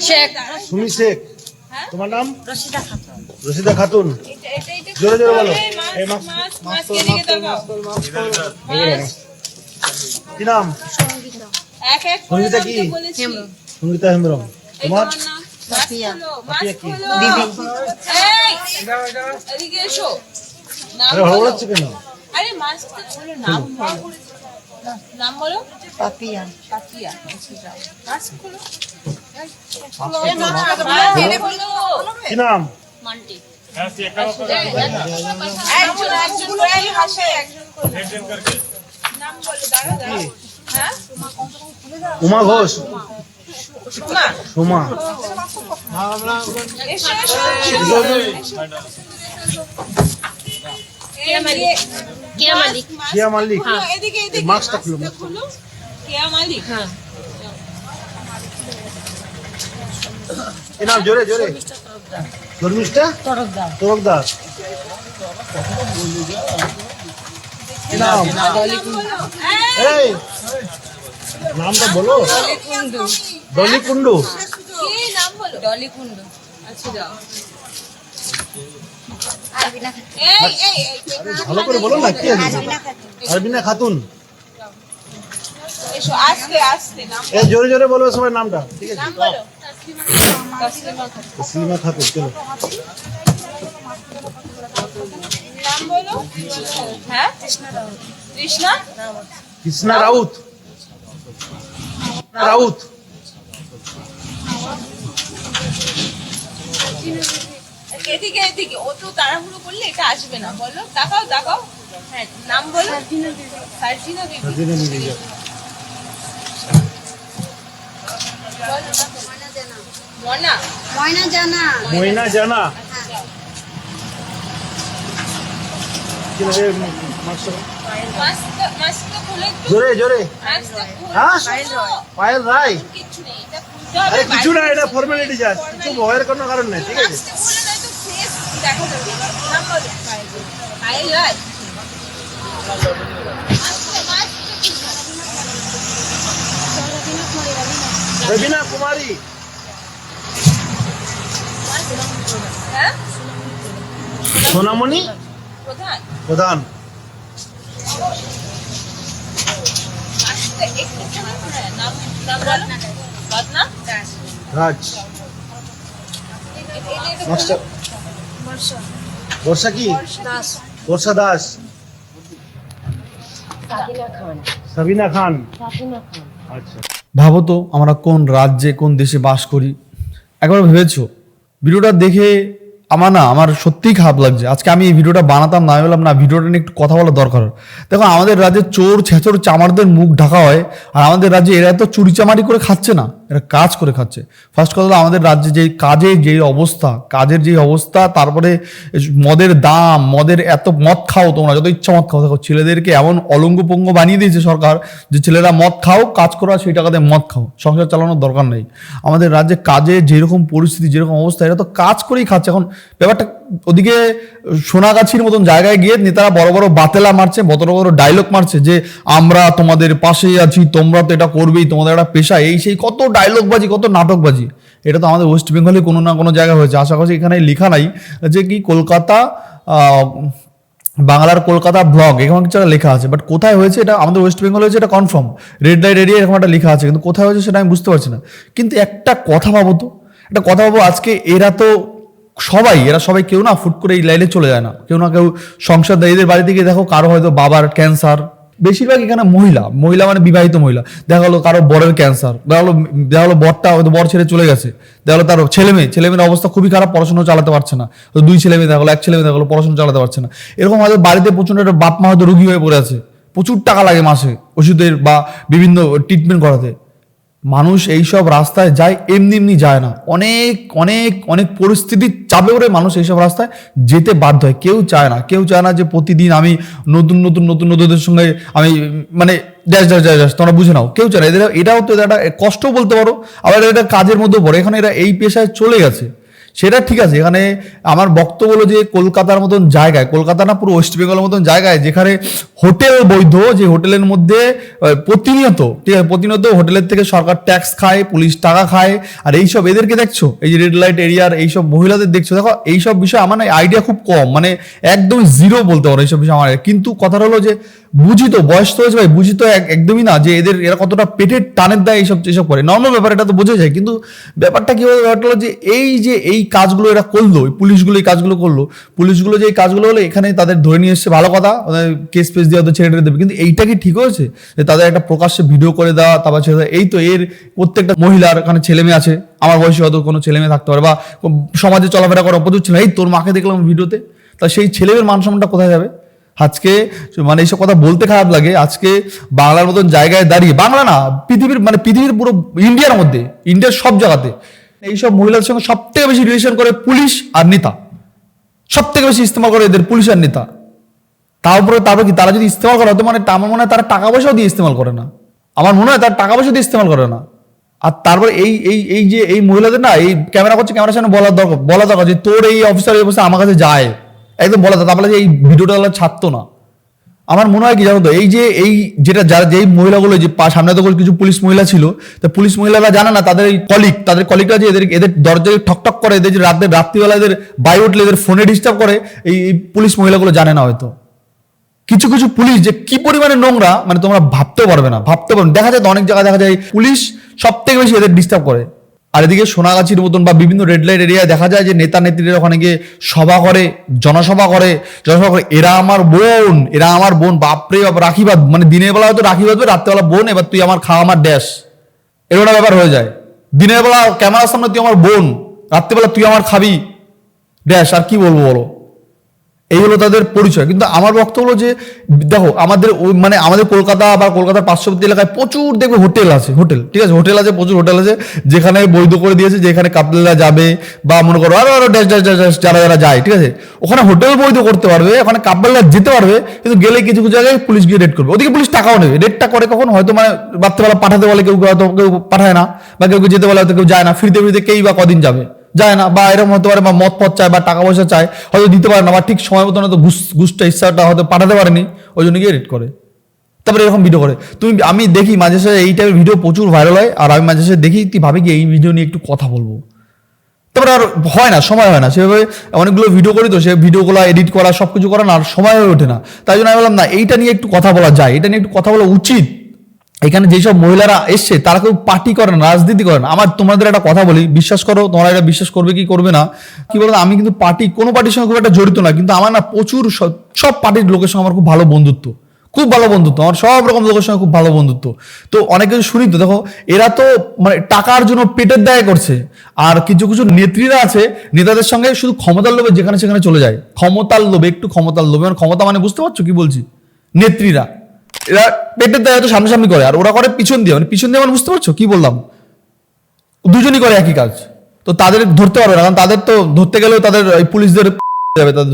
শেখ। সুমি শেখ। হ্যাঁ? তোমার নাম? রশিদা খাতুন। রশিদা খাতুন। জোরে জোরে বলো। এই মাছ, মাছ কি নাম? এক এক করে সঙ্গীতা কি? সঙ্গীতা হেমব্রম। তোমার? আরে। কেন? আরে নাম বলো। পাপিয়া পাপিয়া আচ্ছা। কি নাম? মান্টি। হ্যাঁ উমা ঘোষ। সোমা। কেয়া মালিক? কেয়া মাস্কটা খুলো, হ্যাঁ। নাম জোরে জোরে। ধর্মিষ্ঠা? এই! নামটা বলো। ডলি কুন্ডু কি নাম বলো? ডলি কুন্ডু আচ্ছা যাও। এই এই এই ভালো করে বলো না কি আরবিনা খাতুন। এসো আস্তে আস্তে নাম জোরে জোরে বলবে সবাই নামটা। ঠিক আছে নাম বলো। তসলিমা খাতুন চলো। নাম বলো। হ্যাঁ? কৃষ্ণা? কৃষ্ণা রাউত। রাউত। এদিকে এদিকে। ও তো তাড়াহুড়ো করলে এটা আসবে না। বলো তাকাও তাকাও। হ্যাঁ নাম বলো। সার্জিনা দেবী সাজিনে মিলে যাও বলো। মনা ময়না? জানা। ময়না জোরে জোরে। হ্যাঁ? পায়েল রায়। আরে কিছু না এটা ফর্মালিটি জাস্ট কিছু ভয়ের কোনো কারণ নেই ঠিক আছে? পায়েল রায় মাস্কটা মাস্কটা রবিনা কুমারী। হ্যাঁ? সোনামণি? প্রধান। রাজ। বর্ষা কি? দাস। বর্ষা দাস। সাবিনা খান। আচ্ছা। ভাবো তো আমরা কোন রাজ্যে, কোন দেশে বাস করি। একবার ভেবেছো? ভিডিওটা দেখে আমার না, আমার সত্যিই খারাপ লাগছে। আজকে আমি এই ভিডিওটা বানাতাম, না বললাম না, ভিডিওটা নিয়ে একটু কথা বলা দরকার দেখো, আমাদের রাজ্যে চোর, ছেচোর, চামারদের মুখ ঢাকা হয়, আর আমাদের রাজ্যে এরা তো চুরি চামারি করে খাচ্ছে না। এরা কাজ করে খাচ্ছে। ফার্স্ট কথা আমাদের রাজ্যে যে কাজের যে অবস্থা, কাজের যে অবস্থা, তারপরে মদের দাম, মদের এত মদ খাও তোমরা, যত ইচ্ছা মদ খাও। দেখো, ছেলেদেরকে এমন অলঙ্গ পঙ্গ বানিয়ে দিয়েছে সরকার যে ছেলেরা মদ খাও, কাজ করা সেই টাকাতে মদ খাও। সংসার চালানোর দরকার নেই। আমাদের রাজ্যে কাজে যেরকম পরিস্থিতি, যেরকম অবস্থা, এরা তো কাজ করেই খাচ্ছে। এখন ব্যাপারটা ওদিকে সোনাগাছির মতন জায়গায় গিয়ে নেতারা বড় বড় বাতেলা মারছে, বড় বড় ডায়লগ মারছে যে, আমরা তোমাদের পাশেই আছি, তোমরা তো এটা করবেই, তোমাদের একটা পেশা। এই সেই কত ডায়লগবাজি কত নাটকবাজি, এটা তো আমাদের ওয়েস্ট বেঙ্গলে কোনো না কোনো জায়গায় হয়েছে। আশা করছি এখানে লেখা নাই যে কি কলকাতা বাংলার কলকাতা ব্লগ এরকম কিছু একটা লেখা আছে। বাট কোথায় হয়েছে এটা? আমাদের ওয়েস্ট বেঙ্গল হয়েছে এটা কনফার্ম রেড লাইট এরিয়া এরকম একটা লেখা আছে। কিন্তু কোথায় হয়েছে সেটা আমি বুঝতে পারছি না। কিন্তু একটা কথা ভাবো তো, একটা কথা ভাবো, আজকে এরা তো সবাই, এরা সবাই কেউ না ফুট করে এই লাইনে চলে যায় না। কেউ না কেউ সংসার দেয় এদের বাড়ি থেকে দেখো কারও হয়তো বাবার ক্যান্সার বেশিরভাগ এখানে মহিলা। মহিলা মানে বিবাহিত মহিলা। দেখা গেলো কারও বরের ক্যান্সার দেখা গেলো দেখা গেলো বরটা হয়তো বর ছেড়ে চলে গেছে। দেখা গেলো তার ছেলে মেয়ে। ছেলে মেয়ের অবস্থা খুবই খারাপ, পড়াশোনা চালাতে পারছে না। দুই ছেলে মেয়ে দেখা গেলো এক ছেলে মেয়ে দেখা গেলো পড়াশোনা চালাতে পারছে না। এরকম হয়তো বাড়িতে প্রচণ্ড একটা বাপ মা হয়তো রুগী হয়ে পড়ে আছে। প্রচুর টাকা লাগে মাসে ওষুধের বা বিভিন্ন ট্রিটমেন্ট করাতে। মানুষ এইসব রাস্তায় যায়, এমনি এমনি যায় না। অনেক অনেক অনেক পরিস্থিতির চাপে করে মানুষ এইসব রাস্তায় যেতে বাধ্য হয়। কেউ চায় না, কেউ চায় না যে প্রতিদিন আমি নতুন নতুন নতুন, নতুনদের সঙ্গে আমি মানে ড্যাশ ড্যাশ ড্যাশ তোমরা বুঝে নাও। কেউ চায় না। এদের, এটাও তো এটা কষ্ট বলতে পারো, আবার এটা কাজের মধ্যে পড়ে। এখন এরা এই পেশায় চলে গেছে। সেটা ঠিক আছে, এখানে আমার বক্তব্য হলো যে কলকাতার মতন জায়গায়, কলকাতা না পুরো ওয়েস্ট বেঙ্গলের মতন জায়গায় যেখানে হোটেল বৈধ, যে হোটেলের মধ্যে প্রতিনিয়ত, ঠিক আছে, প্রতিনিয়ত হোটেলের থেকে সরকার ট্যাক্স খায়, পুলিশ টাকা খায়, আর এইসব এদেরকে দেখছ? এই যে রেড লাইট এরিয়ার এইসব মহিলাদের দেখছ? দেখো, এইসব বিষয়ে আমার আইডিয়া খুব কম মানে একদম জিরো বলতে পারো এইসব বিষয়ে আমার। কিন্তু কথাটা হলো যে বুঝি তো, বয়স তো হয়েছে ভাই, বুঝি তো এক- একদমই না যে এদের এরা কতটা পেটের টানের দেয় এইসব এইসব করে। নর্মাল ব্যাপার, এটা তো বোঝা যায়, কিন্তু ব্যাপারটা কি হলো যে এই যে এই কাজগুলো এরা করল পুলিশগুলো এই কাজগুলো করল, পুলিশগুলো যে এই কাজগুলো হলো, এখানে তাদের ধরে নিয়ে এসছে ভালো কথা কেস ফেস দিয়ে হয়তো ছেড়ে দেবে। কিন্তু এইটা কি ঠিক হয়েছে? যে তাদের একটা প্রকাশ্যে ভিডিও করে দেওয়া, তারপর ছেড়ে দেওয়া, এই তো এর প্রত্যেকটা মহিলার এখানে ছেলে মেয়ে আছে, আমার বয়সে হয়তো কোনো ছেলে মেয়ে থাকতে পারে, বা সমাজে চলাফেরা করা প্রচুর ছেলে, এই তোর মাকে দেখলাম ভিডিওতে তা সেই ছেলেমেয়ের মান সম্মানটা কোথায় যাবে? আজকে মানে এইসব কথা বলতে খারাপ লাগে। আজকে বাংলার মতন জায়গায় দাঁড়িয়ে, বাংলা না, পৃথিবীর মানে পৃথিবীর পুরো ইন্ডিয়ার মধ্যে ইন্ডিয়ার সব জায়গাতে এইসব মহিলাদের সঙ্গে সব থেকে বেশি রিলেশন করে পুলিশ আর নেতা। সব থেকে বেশি ইস্তেমাল করে এদের পুলিশ আর নেতা। তারপরে তারপরে কি, তারা যদি ইস্তেমাল করে হতো মানে আমার মনে হয় তারা টাকা পয়সাও দিয়ে ইস্তেমাল করে না। আমার মনে হয় তারা টাকা পয়সা দিয়ে ইস্তেমাল করে না। আর তারপরে এই এই এই যে এই মহিলাদের না, এই ক্যামেরা করছে, ক্যামেরার সামনে বলার দরকার বলা দরকার যে তোর এই অফিসার এই অবস্থা আমার কাছে যায়। একদম বলা দরকার তারপরে যে এই ভিডিওটা তাহলে ছাড়তো না। আমার মনে হয় কি জানো তো, এই যে, এই যেটা যারা, যেই মহিলাগুলো, যে পা- সামনে তো কিছু পুলিশ মহিলা ছিল, তা পুলিশ মহিলারা জানে না, তাদের এই কলিগ তাদের কলিগরা যে এদের এদের দরজায় ঠকঠক করে, এদের যে রাতে, রাত্রিবেলা এদের বাই উঠলে, এদের ফোনে ডিস্টার্ব করে, এই পুলিশ মহিলাগুলো জানে না হয়তো। কিছু কিছু পুলিশ যে কি পরিমাণে নোংরা মানে তোমরা ভাবতেও পারবে না ভাবতে পারবে দেখা যায় অনেক জায়গায় দেখা যায় পুলিশ সব থেকে বেশি এদের ডিস্টার্ব করে। আর এদিকে সোনাগাছির মতন বা বিভিন্ন রেড লাইট এরিয়ায় দেখা যায় যে নেতা নেত্রীরা ওখানে গিয়ে সভা করে, জনসভা করে জনসভা করে, এরা আমার বোন, এরা আমার বোন, বাপরে বাপ রাখি বাঁধ মানে দিনের বেলা হয়তো রাখি বাঁধবে রাত্রেবেলা বোন, এবার তুই আমার খাওয়া আমার ড্যাশ এরকম ব্যাপার হয়ে যায়। দিনের বেলা ক্যামেরার সামনে তুই আমার বোন, রাত্রেবেলা তুই আমার খাবি ড্যাশ আর কি বলব বলো? এই হলো তাদের পরিচয়। কিন্তু আমার বক্তব্য হলো যে, দেখো, আমাদের মানে আমাদের কলকাতা বা কলকাতার পার্শ্ববর্তী এলাকায় প্রচুর দেখবে হোটেল আছে, হোটেল, ঠিক আছে? হোটেল আছে, প্রচুর হোটেল আছে, যেখানে বৈধ করে দিয়েছে, যেখানে কাপলেরা যাবে বা মনে করো আরও আরও ড্যাশ ড্যাশ ড্যাশ যারা যারা যায়, ঠিক আছে? ওখানে হোটেল বৈধ করতে পারবে, ওখানে কাপলেরা যেতে পারবে, কিন্তু গেলে কিছু কিছু জায়গায় পুলিশ গিয়ে রেড করবে। ওদিকে পুলিশ টাকাও নেবে। রেডটা করে কখন? হয়তো মানে রাত্রেবেলা পাঠাতে বলে কেউ কেউ পাঠায় না, বা কেউ কেউ যেতে বলে, হয়তো কেউ যায় না, ফিরতে ফিরতে কেই বা কদিন যাবে। যায় না বা এরকম হতে পারে বা মদ পথ চায় বা টাকা পয়সা চায়, হয়তো দিতে পারে না বা ঠিক সময় মতো হয়তো ঘুষ ঘুষটা, ইচ্ছাটা হয়তো পাঠাতে পারেনি, ওই জন্য গিয়ে রেড করে। তারপরে এরকম ভিডিও করে। তুমি, আমি দেখি মাঝে সাঝে এই টাইপের ভিডিও প্রচুর ভাইরাল হয়, আর আমি মাঝে সাঝে দেখি তুই ভাবি কি এই ভিডিও নিয়ে একটু কথা বলব। তারপরে আর হয় না, সময় হয় না। সেভাবে অনেকগুলো ভিডিও করি তো, সে ভিডিওগুলো এডিট করা সব কিছু করা না, আর সময় হয়ে ওঠে না। তাই জন্য আমি বললাম, না, এইটা নিয়ে একটু কথা বলা যায়, এটা নিয়ে একটু কথা বলা উচিত। এখানে যেসব মহিলারা এসছে, তারা কেউ পার্টি করে না, রাজনীতি করে না। আমার তোমাদের একটা কথা বলি, বিশ্বাস করো, তোমরা এটা বিশ্বাস করবে কি করবে না। কি বলতো, আমি কিন্তু পার্টি, কোনো পার্টির সঙ্গে খুব একটা জড়িত না, কিন্তু আমার না প্রচুর সব- পার্টির লোকের সঙ্গে আমার খুব ভালো বন্ধুত্ব। খুব ভালো বন্ধুত্ব, আমার সব রকম লোকের সঙ্গে খুব ভালো বন্ধুত্ব। তো অনেক শুনি তো, দেখো, এরা তো মানে টাকার জন্য পেটের দায় করছে। আর কিছু কিছু নেত্রীরা আছে, নেতাদের সঙ্গে শুধু ক্ষমতার লোভে যেখানে সেখানে চলে যায়। ক্ষমতার লোভে, একটু ক্ষমতার লোভে মানে ক্ষমতা মানে বুঝতে পারছ কি বলছি? নেত্রীরা। এরা পেটের দায় হয়তো সামনাসামনি করে, আর ওরা করে পিছন দিয়ে। মানে পিছন দিয়ে মানে বুঝতে পারছ? কি বললাম? দুজনই করে একই কাজ। তো তাদের ধরতে পারবে না, কারণ তাদের তো ধরতে গেলেও তাদের পুলিশদের যাবে, তাদের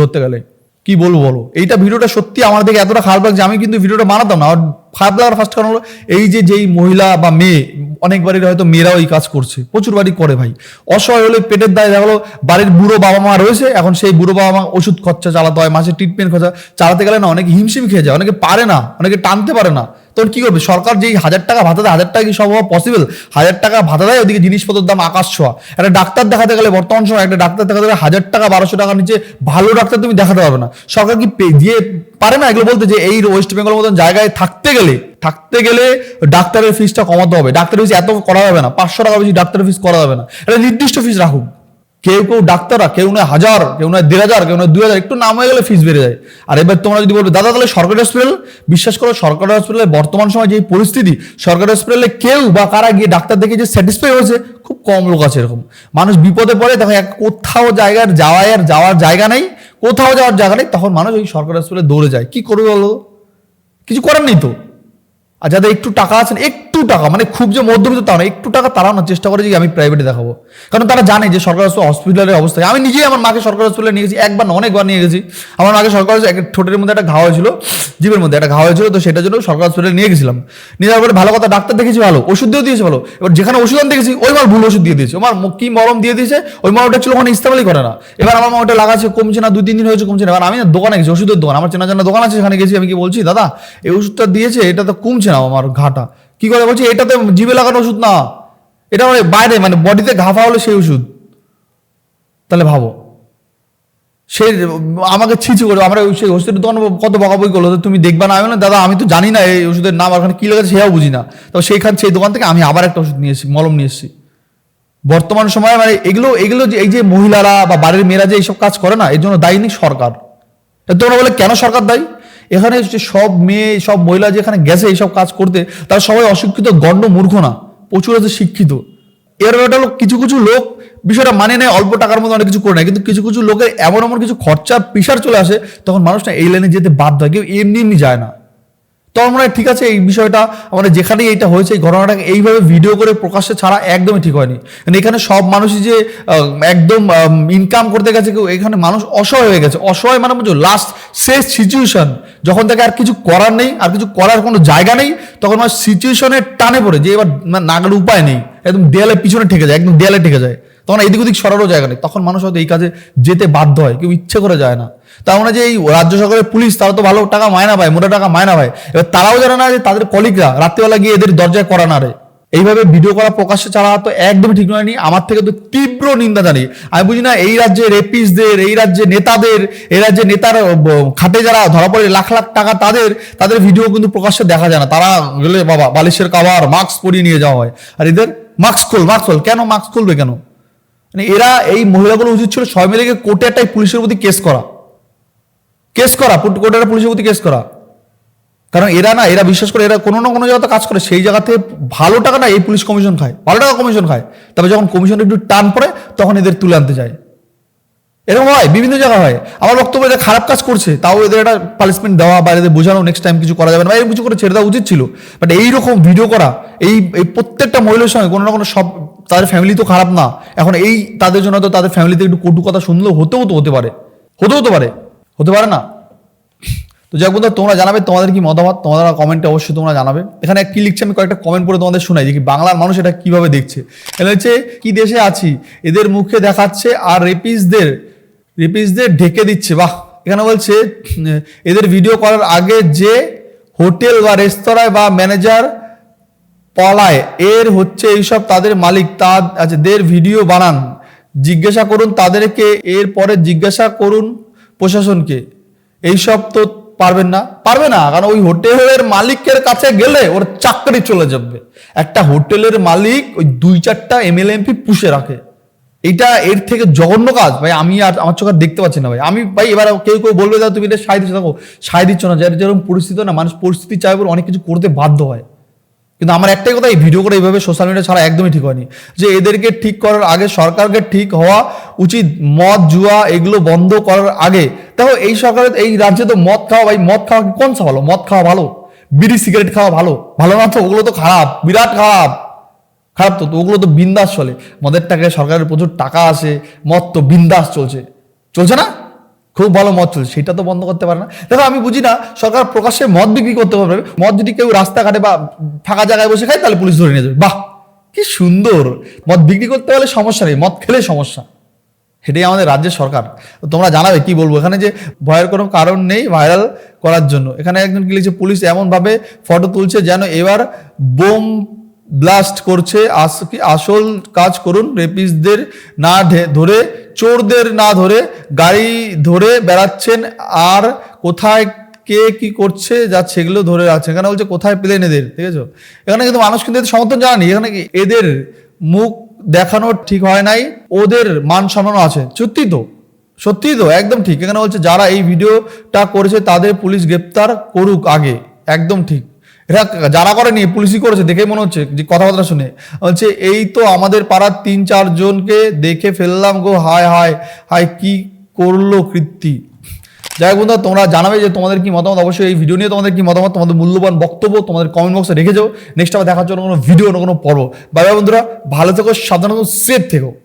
ধরতে গেলে। কি বলব বলো? এইটা ভিডিওটা সত্যি আমার দেখে এতটা খারাপ লাগছে, আমি কিন্তু ভিডিওটা বানাতাম না। খারাপ লাগার ফার্স্ট কারণ হলো, এই যে যেই মহিলা বা মেয়ে, অনেক বাড়ির হয়তো মেয়েরাও এই কাজ করছে, প্রচুর বাড়ি করে ভাই। অসহায় হলে পেটের দায় দেখা বাড়ির বুড়ো বাবা মা রয়েছে, এখন সেই বুড়ো বাবা মা ওষুধ খরচা চালাতে হয়, মাসে ট্রিটমেন্ট খরচা, চালাতে গেলে না অনেকে হিমশিম খেয়ে যায়, অনেকে পারে না, অনেকে টানতে পারে না। তখন কি করবে? সরকার যেই হাজার টাকা ভাতা দেয় হাজার টাকা কি সব পসিবল হাজার টাকা ভাতা দেয় ওদিকে জিনিসপত্রের দাম আকাশ ছোঁয়া। একটা ডাক্তার দেখাতে গেলে বর্তমান সময় একটা ডাক্তার দেখাতে গেলে হাজার টাকা, বারোশো টাকা নিচে ভালো ডাক্তার তুমি দেখাতে পারবে না। সরকার কি দিয়ে পারে না? এগুলো বলতে যে এই ওয়েস্ট বেঙ্গল মতন জায়গায় থাকতে গেলে থাকতে গেলে ডাক্তারের ফিসটা কমাতে হবে। ডাক্তারের ফিস এত করা যাবে না। পাঁচশো টাকা বেশি ডাক্তারের ফিস করা যাবে না। একটা নির্দিষ্ট ফিস রাখুক। কেউ কেউ ডাক্তাররা, কেউ নয় হাজার, কেউ নয় দেড় হাজার, কেউ নয় দুই হাজার, একটু নাম হয়ে গেলে ফিস বেড়ে যায়। আর এবার তোমরা যদি বলবে, দাদা, তাহলে সরকারি হসপিটাল বিশ্বাস করো, সরকারি হসপিটালে বর্তমান সময় যে পরিস্থিতি, সরকারি হসপিটালে কেউ বা কারা গিয়ে ডাক্তার দেখে যে স্যাটিসফাই হয়েছে, খুব কম লোক আছে এরকম। মানুষ বিপদে পড়ে, দেখো এক কোথাও জায়গার যাওয়ার যাওয়ার জায়গা নেই, কোথাও যাওয়ার জায়গা নেই, তখন মানুষ ওই সরকারি হসপিটালে দৌড়ে যায়। কি করবে বলো? কিছু করার নেই তো। আর যাদের একটু টাকা আছেন একটু টাকা মানে খুব যে মধ্যবিত্ত তা না একটু টাকা তারাও না, চেষ্টা করে যে আমি প্রাইভেটে দেখাবো। কারণ তারা জানে যে সরকারি হসপিটালের অবস্থা। আমি নিজেই আমার মাকে সরকার হসপিটালে নিয়ে গেছি, একবার না, অনেকবার নিয়ে গেছি। আমার মাকে সরকারি এক ঠোঁটের মধ্যে একটা ঘা হয়েছিল জীবের মধ্যে একটা ঘা হয়েছিল, তো সেটার জন্য সরকার হসপিটালে নিয়ে গেছিলাম। নিয়ে যাওয়ার পরে ভালো কথা, ডাক্তার দেখেছি ভালো, ওষুধ দিয়েও দিয়েছে ভালো। এবার যেখানে ওষুধ আনতে গেছি, ওই ভুল ওষুধ দিয়ে দিয়েছে। আমার কি মরম দিয়ে দিয়েছে, ওই মরমটা ছিল ওখানে ইস্তেমালই করে না। এবার আমার মা ওটা লাগাচ্ছে, কমছে না দুই তিন দিন হয়েছে কমছে না। এবার আমি না দোকানে গেছি, ওষুধের দোকান, আমার চেনা জানা দোকান আছে, সেখানে গেছি, আমি কি বলছি, দাদা, এই ওষুধটা দিয়েছে, এটা তো কমছে না আমার ঘাটা? কি করে? বলছি এটাতে জিভে লাগানো ওষুধ না। এটা মানে বাইরে মানে বডিতে ঘাফা হলে সেই ওষুধ। তাহলে ভাবো। সে আমাকে ছিছি করে আমরা ওই সেই ওষুধের দোকান কত বকাবই করল তুমি দেখবা না? আমি বললাম, দাদা আমি তো জানি না এই ওষুধের নাম ওখানে কি লেগেছে সেটাও বুঝি না। তো সেইখান সেই দোকান থেকে আমি আবার একটা ওষুধ নিয়ে এসেছি মলম নিয়ে এসেছি। বর্তমান সময়ে মানে এগুলো এগুলো যে এই যে মহিলারা বা বাড়ির মেয়েরা যে এইসব কাজ করে না এর জন্য দায়ী নেই সরকার। তা তোমরা বলে কেন সরকার দায়ী? এখানে সব মেয়ে, সব মহিলা যেখানে গেছে এইসব কাজ করতে, তারা সবাই অশিক্ষিত গণ্ড মূর্খ না। প্রচুর আছে শিক্ষিত। এর ব্যাপারটা কিছু কিছু লোক বিষয়টা মানে নেয়, অল্প টাকার মধ্যে অনেক কিছু করে নেয়। কিন্তু কিছু কিছু লোকের এমন এমন কিছু খরচা, পিসার চলে আসে, তখন মানুষটা এই লাইনে যেতে বাধ্য হয়। কেউ এমনি এমনি যায় না। মনে হয় ঠিক আছে, এই বিষয়টা আমাদের যেখানেই এইটা হয়েছে, এই ঘটনাটাকে এইভাবে ভিডিও করে প্রকাশ্যে ছাড়া একদমই ঠিক হয়নি। মানে এখানে সব মানুষই যে একদম ইনকাম করতে গেছে কেউ, এখানে মানুষ অসহায় হয়ে গেছে। অসহায় মানে বুঝো লাস্ট শেষ সিচুয়েশন যখন থেকে আর কিছু করার নেই, আর কিছু করার কোনো জায়গা নেই, তখন আমার সিচুয়েশনের টানে পড়ে যে, এবার না- উপায় নেই। একদম দেয়ালে পিছনে ঠেকে যায়, একদম দেয়ালে ঠেকে যায়। তখন এদিক ওদিক সরারও জায়গা নেই। তখন মানুষ হয়তো এই কাজে যেতে বাধ্য হয়, কেউ ইচ্ছে করে যায় না। তার মানে যে এই রাজ্য সরকারের পুলিশ, তারা তো ভালো টাকা মায়না পায় মোটা টাকা মায়না পায় এবার তারাও জানে না যে তাদের কলিগরা রাত্রিবেলা গিয়ে এদের দরজায় করা না রে। এইভাবে ভিডিও করা প্রকাশ্যে ছাড়া তো একদমই ঠিক নয় নয়নি আমার থেকে তো তীব্র নিন্দা জানি। আমি বুঝি না এই রাজ্যে রেপিসদের এই রাজ্যে নেতাদের, এই রাজ্যে নেতার খাতে যারা ধরা পড়ে লাখ লাখ টাকা তাদের তাদের ভিডিও কিন্তু প্রকাশ্যে দেখা যায় না। তারা গেলে বাবা, বালিশের কাবার মাস্ক পরিয়ে নিয়ে যাওয়া হয়। আর এদের মাস্ক খোল মাস্ক খোল। কেন মাস্ক খুলবে কেন? মানে এরা এই মহিলাগুলো উচিত ছিল সবাই মিলে কোর্টে একটাই পুলিশের প্রতি কেস করা। কেস করা কোর্টে একটা পুলিশের প্রতি কেস করা। কারণ এরা না, এরা বিশ্বাস করে, এরা কোনো না কোনো জায়গাতে কাজ করে। সেই জায়গা থেকে ভালো টাকা না এই পুলিশ কমিশন খায়। ভালো টাকা কমিশন খায়। তবে যখন কমিশনের একটু টান পড়ে, তখন এদের তুলে আনতে যায়। এরকম হয়, বিভিন্ন জায়গায় হয়। আমার বক্তব্য, এরা খারাপ কাজ করছে, তাও এদের একটা পানিশমেন্ট দেওয়া বা এদের বোঝানো নেক্সট টাইম কিছু করা যাবে না এরকম কিছু করে ছেড়ে দেওয়া উচিত ছিল। বাট এইরকম ভিডিও করা, এই এই প্রত্যেকটা মহিলার সঙ্গে কোনো না কোনো সব তাদের ফ্যামিলি তো খারাপ না। এখন এই তাদের জন্য তো তাদের ফ্যামিলিতে একটু কটু কথা শুনলেও হতেও তো হতে পারে। হতেও হতে পারে। হতে পারে না। তো যাক বন্ধুরা, তোমরা জানাবে তোমাদের কি মতামত তোমরা কমেন্টে অবশ্যই তোমরা জানাবে। এখানে কি লিখছে, আমি কয়েকটা কমেন্ট পড়ে তোমাদের শোনাই যে কি বাংলার মানুষ এটা কীভাবে দেখছে। এটা হচ্ছে, কি দেশে আছি? এদের মুখে দেখাচ্ছে আর রেপিসদের রেপিসদের ঢেকে দিচ্ছে। বাহ! এখানে বলছে, এদের ভিডিও করার আগে যে হোটেল বা রেস্তোরাঁয় বা ম্যানেজার পলায়। এর হচ্ছে এইসব তাদের মালিক। তা আচ্ছা দের ভিডিও বানান। জিজ্ঞাসা করুন তাদেরকে এর পরে জিজ্ঞাসা করুন প্রশাসনকে। এইসব তো পারবেন না। পারবে না, কারণ ওই হোটেলের মালিকের কাছে গেলে ওর চাকরি চলে যাবে। একটা হোটেলের মালিক ওই দুই চারটা এম এমএলএ এমপি পুষে রাখে। এটা এর থেকে জঘন্য কাজ। ভাই, আমি আর আমার চোখে দেখতে পাচ্ছি না ভাই। আমি, ভাই, এবার কেউ কেউ বলবে দাদা তুমি এটা সাই দিচ্ছ। দেখো সাই দিচ্ছ না। যার যেরকম পরিস্থিতি না, মানুষ পরিস্থিতি চায় বলে অনেক কিছু করতে বাধ্য হয়। কিন্তু আমার একটাই কথা, এই ভিডিও করে এইভাবে সোশ্যাল মিডিয়া ছাড়া একদমই ঠিক হয়নি। যে এদেরকে ঠিক করার আগে, সরকারকে ঠিক হওয়া উচিত, মদ, জুয়া এগুলো বন্ধ করার আগে। দেখো, এই সরকারের এই রাজ্যে তো মদ খাওয়া, ভাই, মদ খাওয়া কোন সা ভালো মদ খাওয়া ভালো? বিড়ি সিগারেট খাওয়া ভালো? ভালো না তো, ওগুলো তো খারাপ, বিরাট খারাপ। খারাপ তো তো ওগুলো তো বিন্দাস চলে। মদের টাকায় সরকারের প্রচুর টাকা আসে, মদ তো বিন্দাস চলছে। চলছে না? খুব ভালো মদ চলছে, সেটা তো বন্ধ করতে পারে না। দেখো, আমি বুঝি না, সরকার প্রকাশ্যে মদ বিক্রি করতে পারবে। মদ যদি কেউ রাস্তাঘাটে বা ফাঁকা জায়গায় বসে খায়, তাহলে পুলিশ ধরে নিয়ে যাবে। বাহ, কি সুন্দর। মদ বিক্রি করতে হলে সমস্যা নেই, মদ খেলে সমস্যা। সেটাই আমাদের রাজ্যের সরকার। তোমরা জানাবে, কি বলব? এখানে যে ভয়ের কোনো কারণ নেই ভাইরাল করার জন্য। এখানে একজন কি লিখছে, পুলিশ এমনভাবে ফটো তুলছে যেন এবার বোম ব্লাস্ট করছে আসল কাজ করুন রেপিসদের না ধরে, চোরদের না ধরে, গাড়ি ধরে বেড়াচ্ছেন, আর কোথায় কে কি করছে যা সেগুলো ধরে আছে। এখানে বলছে কোথায় পেলেন এদের, ঠিক আছে? এখানে কিন্তু মানুষ কিন্তু সমর্থন জানানি এখানে এদের মুখ দেখানো ঠিক হয় নাই, ওদের মান সম্মান আছে। সত্যি তো সত্যি তো, একদম ঠিক। এখানে বলছে, যারা এই ভিডিওটা করেছে তাদের পুলিশ গ্রেপ্তার করুক আগে, একদম ঠিক। এরা যারা করেনি, পুলিশই করেছে দেখে মনে হচ্ছে, যে কথাবার্তা শুনে। বলছে, এই তো আমাদের পাড়ার তিন চার জনকে দেখে ফেললাম গো, হায় হায় হায়, কি করল কৃত্তি যাই হোক বন্ধুরা, তোমরা জানাবে যে তোমাদের কি মতামত। অবশ্যই এই ভিডিও নিয়ে তোমাদের কি মতামত, তোমাদের মূল্যবান বক্তব্য তোমাদের কমেন্ট বক্সে রেখে যাও। নেক্সট আবার দেখার জন্য কোনো ভিডিও কোনো পর্ব। বাই বন্ধুরা, ভালো থেকো থেকো সেফ থেকো।